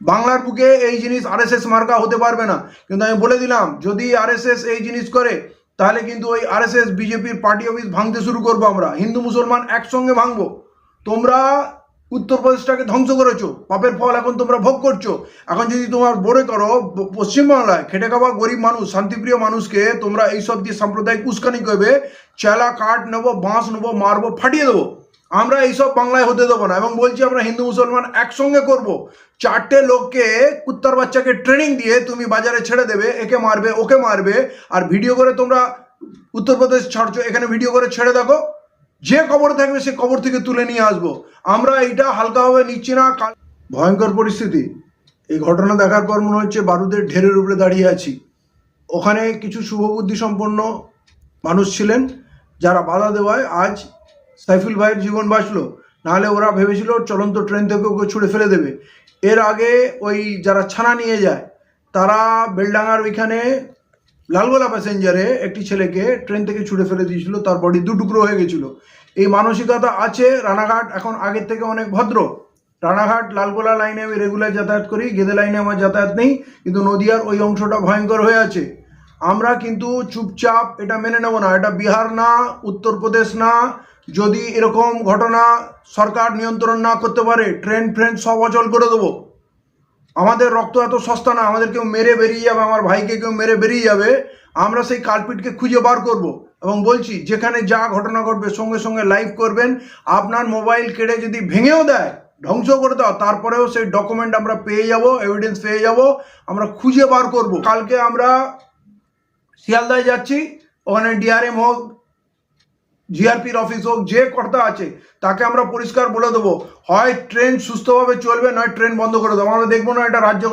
বাংলার বুকে এই জিনিস আরএসএস মার্কা হতে পারবে না। কিন্তু আমি বলে দিলাম, যদি আরএসএস এই জিনিস করে, তাহলে কিন্তু ওই আরএসএস বিজেপির পার্টি অফিস ভাঙতে শুরু করব আমরা। হিন্দু মুসলমান একসঙ্গে ভাঙবো। তোমরা উত্তরপ্রদেশটাকে ধ্বংস করেছ, পাপের ফল এখন তোমরা ভোগ করছ। এখন যদি তোমার বড়ে করো পশ্চিমবাংলায় খেটে খাওয়া গরিব মানুষ, শান্তিপ্রিয় মানুষকে তোমরা এইসব দিয়ে সাম্প্রদায়িক উস্কানি করবে, চেলা, কাঠ নেব, বাঁশ নেব, মারবো, ফাটিয়ে দেবো। আমরা এইসব বাংলায় হতে দেবো না। এবং বলছি আমরা হিন্দু, মুসলমান একসঙ্গে করব। চারটে লোককে, কুত্তার বাচ্চাকে ট্রেনিং দিয়ে তুমি বাজারে ছেড়ে দেবে, একে মারবে, ওকে মারবে, আর ভিডিও করে তোমরা উত্তরপ্রদেশ ছাড়ছো, এখানে ভিডিও করে ছেড়ে দেখো। যে কবর থাকবে সে কবর থেকে তুলে নিয়ে আসব। আমরা এইটা হালকাভাবে নিচ্ছি না ভয়ঙ্কর পরিস্থিতি। এই ঘটনা দেখার পর মনে হচ্ছে বারুদের ঢেরের উপরে দাঁড়িয়ে আছি। ওখানে কিছু শুভবুদ্ধি সম্পন্ন মানুষ ছিলেন, যারা বাধা দেওয়ায় আজ সাইফুল ভাইয়ের জীবন বাঁচলো, নাহলে ওরা ভেবেছিল চলন্ত ট্রেন থেকে ওকে ছুড়ে ফেলে দেবে। এর আগে ওই যারা ছানা নিয়ে যায়, তারা বেলডাঙ্গার ওইখানে লালগোলা প্যাসেঞ্জারে একটি ছেলেকে ট্রেন থেকে ছুড়ে ফেলে দিয়েছিল, তার বডি দু টুকরো হয়ে গেছিল। এই মানসিকতা আছে রানাঘাট, এখন আগের থেকে অনেক ভদ্র। রানাঘাট, লালগোলা লাইনে আমি রেগুলার যাতায়াত করি, গেদে লাইনে আমার যাতায়াত নেই, কিন্তু নদিয়ার ওই অংশটা ভয়ঙ্কর হয়ে আছে। আমরা কিন্তু চুপচাপ এটা মেনে নেব না, এটা বিহার না, উত্তরপ্রদেশ না যদি এরকম ঘটনা সরকার নিয়ন্ত্রণ না করতে পারে ট্রেন ফ্রেন সব অচল করে দেবো। আমাদের রক্ত এত সস্তা না, আমাদের কেউ মেরে বেরিয়ে যাবে, আমার ভাইকে কেউ মেরে বেরিয়ে যাবে, আমরা সেই কালপিটকে খুঁজে বার করব এবং বলছি, যেখানে যা ঘটনা ঘটবে, সঙ্গে সঙ্গে লাইভ করবেন। আপনার মোবাইল কেড়ে যদি ভেঙেও দেয়, ধ্বংস করে দাও, তারপরেও সেই ডকুমেন্ট আমরা পেয়ে যাব এভিডেন্স পেয়ে যাব, আমরা খুঁজে বার করব। কালকে আমরা শিয়ালদায় যাচ্ছি, ওখানে ডিআরএম হোক জিআরপির অফিস হোক, যে কর্তা আছে, তাকে আমরা পরিষ্কার বলে দেবো। হয় ট্রেন সুস্থভাবে চলবে, নয় ট্রেন বন্ধ করে দেবো। আমরা দেখব না, এটা রাজ্য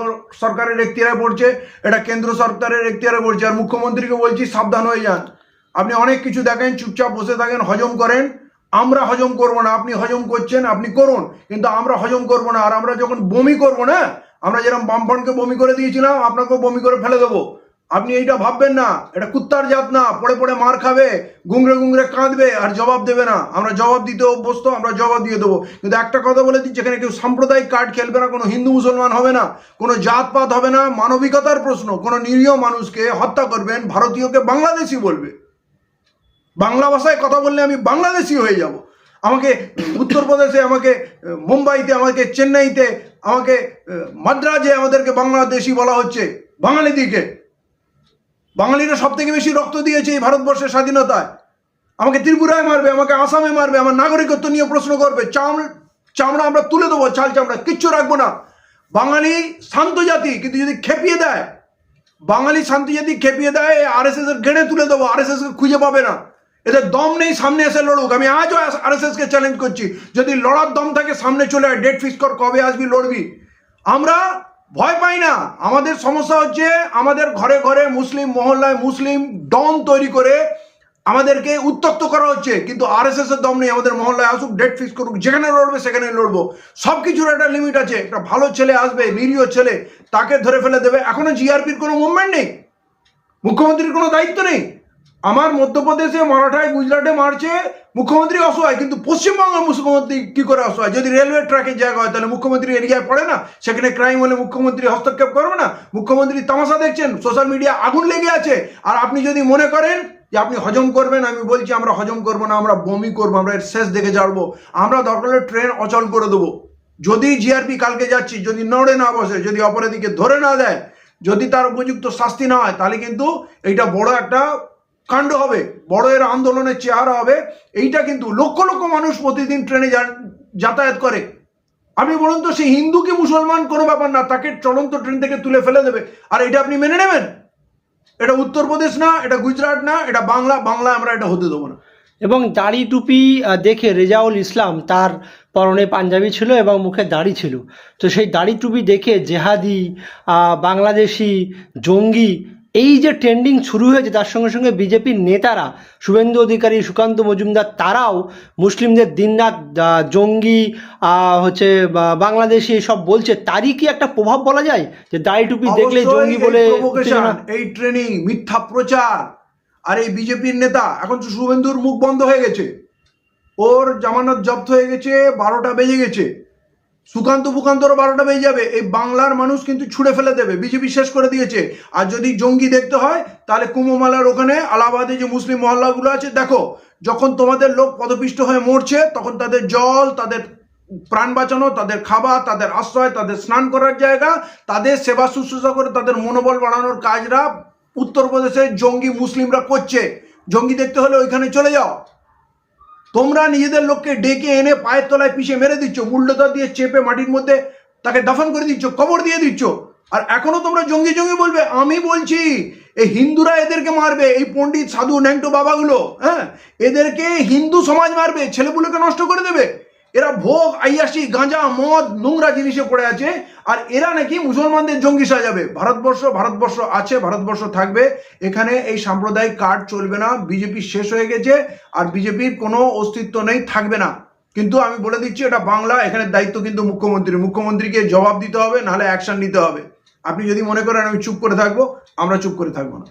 সরকারের এখতিয়ারে পড়ছে, এটা কেন্দ্র সরকারের এখতিয়ারে পড়ছে। আর মুখ্যমন্ত্রীকে বলছি, সাবধান হয়ে যান। আপনি অনেক কিছু দেখেন, চুপচাপ বসে থাকেন, হজম করেন। আমরা হজম করব না, আপনি হজম করছেন, আপনি করুন। কিন্তু আমরা হজম করব না, আর আমরা যখন বমি করব না, আমরা যেরকম বামফ্রন্টকে বমি করে দিয়েছিলাম, আপনাকেও বমি করে ফেলে দেবো। আপনি এইটা ভাববেন না, এটা কুত্তার জাত না, পড়ে পড়ে মার খাবে, গুংরে গুংরে কাঁদবে, আর জবাব দেবে না। আমরা জবাব দিতে অভ্যস্ত, আমরা জবাব দিয়ে দেবো। কিন্তু একটা কথা বলে দিচ্ছি এখানে কেউ সাম্প্রদায়িক কার্ড খেলবে না, কোনো হিন্দু মুসলমান হবে না, কোনো জাতপাত হবে না, মানবিকতার প্রশ্ন। কোনো নিরীহ মানুষকে হত্যা করবেন, ভারতীয়কে বাংলাদেশি বলবে। বাংলা ভাষায় কথা বললে আমি বাংলাদেশি হয়ে যাব। আমাকে উত্তরপ্রদেশে, আমাকে মুম্বাইতে, আমাকে চেন্নাইতে, আমাকে মাদ্রাজে আমাদেরকে বাংলাদেশি বলা হচ্ছে বাঙালিদিকে বাঙালিরা সব থেকে বেশি রক্ত দিয়েছে এই ভারতবর্ষের স্বাধীনতায়। আমাকে ত্রিপুরায় মারবে, আমাকে আসামে মারবে, আমার নাগরিকত্ব নিয়ে প্রশ্ন করবে। চাম চামড়া আমরা তুলে দেবো, চাল চামড়া, কিচ্ছু রাখব না। বাঙালি শান্ত জাতি, কিন্তু যদি খেপিয়ে দেয়, বাঙালি শান্তি যদি খেপিয়ে দেয় আর এস এস এর গেড়ে তুলে দেবো আর এস এস খুঁজে পাবে না। এদের দম নেই, সামনে এসে লড়ুক। আমি আজও আর এস কে চ্যালেঞ্জ করছি। যদি লড়ার দম থাকে, সামনে চলে আয় ডেট ফিক্স কর, কবে আসবি, লড়বি। আমরা ভয় পাই না। আমাদের সমস্যা হচ্ছে আমাদের ঘরে ঘরে মুসলিম মহল্লায় মুসলিম ডন তৈরি করে আমাদেরকে উত্তক্ত করা হচ্ছে। কিন্তু আর এস এর দম নেই, আমাদের মহল্লায় আসুক ডেট ফিক্স করুক, যেখানে লড়বে সেখানে লড়বো। সব কিছুর একটা লিমিট আছে। একটা ভালো ছেলে আসবে, নিরীহ ছেলে, তাকে ধরে ফেলে দেবে। এখনও জিআরপির কোনো মুভমেন্ট নেই। মুখ্যমন্ত্রীর কোনো দায়িত্ব নেই। আমার মধ্যপ্রদেশে মারাঠায় গুজরাটে মারছে, মুখ্যমন্ত্রী অসহায়, কিন্তু পশ্চিমবঙ্গের মুখ্যমন্ত্রী কি করে অসহায়? যদি রেলওয়ে ট্র্যাকের জায়গা হয়, তাহলে মুখ্যমন্ত্রী এরিয়ায় পড়ে না? সেখানে ক্রাইম হলে মুখ্যমন্ত্রী হস্তক্ষেপ করবে না? মুখ্যমন্ত্রী তামাশা দেখছেন সোশ্যাল মিডিয়া আগুন লেগে আছে। আর আপনি যদি মনে করেন যে আপনি হজম করবেন, আমি বলছি আমরা হজম করব না, আমরা বমি করব, আমরা এর শেষ দেখে ছাড়বো আমরা দরকার হলে ট্রেন অচল করে দেবো। যদি জিআরপি কালকে যাচ্ছি, যদি নড়ে না বসে, যদি অপরাধীকে ধরে না দেয়, যদি তার উপযুক্ত শাস্তি না হয়, তাহলে কিন্তু এইটা বড় একটা কাণ্ড হবে বড় এর আন্দোলনের চেহারা হবে। এইটা কিন্তু লক্ষ লক্ষ মানুষ প্রতিদিন ট্রেনে যাতায়াত করে। আপনি বলুন তো সেই হিন্দু কি মুসলমান? কোনো ব্যাপার না, তাকে চলন্ত ট্রেন থেকে তুলে ফেলে দেবে। আর এটা আপনি মেনে নেবেন? এটা উত্তরপ্রদেশ না, এটা গুজরাট না, এটা বাংলা বাংলা আমরা এটা হতে দেবো না। এবং দাড়ি টুপি দেখে রেজাউল ইসলাম তার পরনে পাঞ্জাবি ছিল এবং মুখে দাড়ি ছিল। তো সেই দাড়ি টুপি দেখে জেহাদি বাংলাদেশি জঙ্গি এই যে ট্রেন্ডিং শুরু হয়েছে তার সঙ্গে সঙ্গে বিজেপির নেতারা শুভেন্দু অধিকারী সুকান্ত মজুমদার তারাও মুসলিমদের দিনরাত জঙ্গি হচ্ছে বাংলাদেশি সব বলছে তারই কি একটা প্রভাব বলা যায়? যে দাড়ি টুপি দেখলে জঙ্গি বলে এই ট্রেনিং মিথ্যা প্রচার আর এই বিজেপির নেতা এখন তো শুভেন্দুর মুখ বন্ধ হয়ে গেছে। ওর জামানত জব্দ হয়ে গেছে বারোটা বেজে গেছে। সুকান্ত ফুকান্তরও বারোটা বেজে যাবে। এই বাংলার মানুষ কিন্তু ছুঁড়ে ফেলে দেবে, বিজেপি শেষ করে দিয়েছে। আর যদি জঙ্গি দেখতে হয়, তাহলে কুম্ভমালার ওখানে আলাহাবাদে যে মুসলিম মহল্লাগুলো আছে, দেখো, যখন তোমাদের লোক পদপিষ্ট হয়ে মরছে, তখন তাদের জল, তাদের প্রাণ বাঁচানো, তাদের খাবার, তাদের আশ্রয়, তাদের স্নান করার জায়গা, তাদের সেবা শুশ্রূষা করে তাদের মনোবল বাড়ানোর কাজরা উত্তরপ্রদেশে জঙ্গি মুসলিমরা করছে। জঙ্গি দেখতে হলে ওইখানে চলে যাও। তোমরা নিজেদের লোককে ডেকে এনে পায়ের তলায় পিছিয়ে মেরে দিচ্ছ বুল্ডোজার দিয়ে চেপে মাটির মধ্যে তাকে দাফন করে দিচ্ছ, কবর দিয়ে দিচ্ছ। আর এখনও তোমরা জঙ্গি জঙ্গি বলবে, আমি বলছি, এই হিন্দুরা এদেরকে মারবে, এই পণ্ডিত সাধু ন্যাংটো বাবাগুলো হ্যাঁ? এদেরকে হিন্দু সমাজ মারবে, ছেলেপুলোকে নষ্ট করে দেবে। এরা ভোগ, আইয়াসি, গাঁজা, মদ, নোংরা জিনিসে পড়ে আছে। আর এরা নাকি মুসলমানদের জঙ্গি সাজাবে ভারতবর্ষ ভারতবর্ষ আছে, ভারতবর্ষ থাকবে। এখানে এই সাম্প্রদায়িক কার্ড চলবে না। বিজেপি শেষ হয়ে গেছে আর বিজেপির কোনো অস্তিত্ব নেই, থাকবে না। কিন্তু আমি বলে দিচ্ছি, এটা বাংলা, এখানে দায়িত্ব কিন্তু মুখ্যমন্ত্রী মুখ্যমন্ত্রীকে জবাব দিতে হবে, নাহলে অ্যাকশন নিতে হবে। আপনি যদি মনে করেন আমি চুপ করে থাকব, আমরা চুপ করে থাকব না।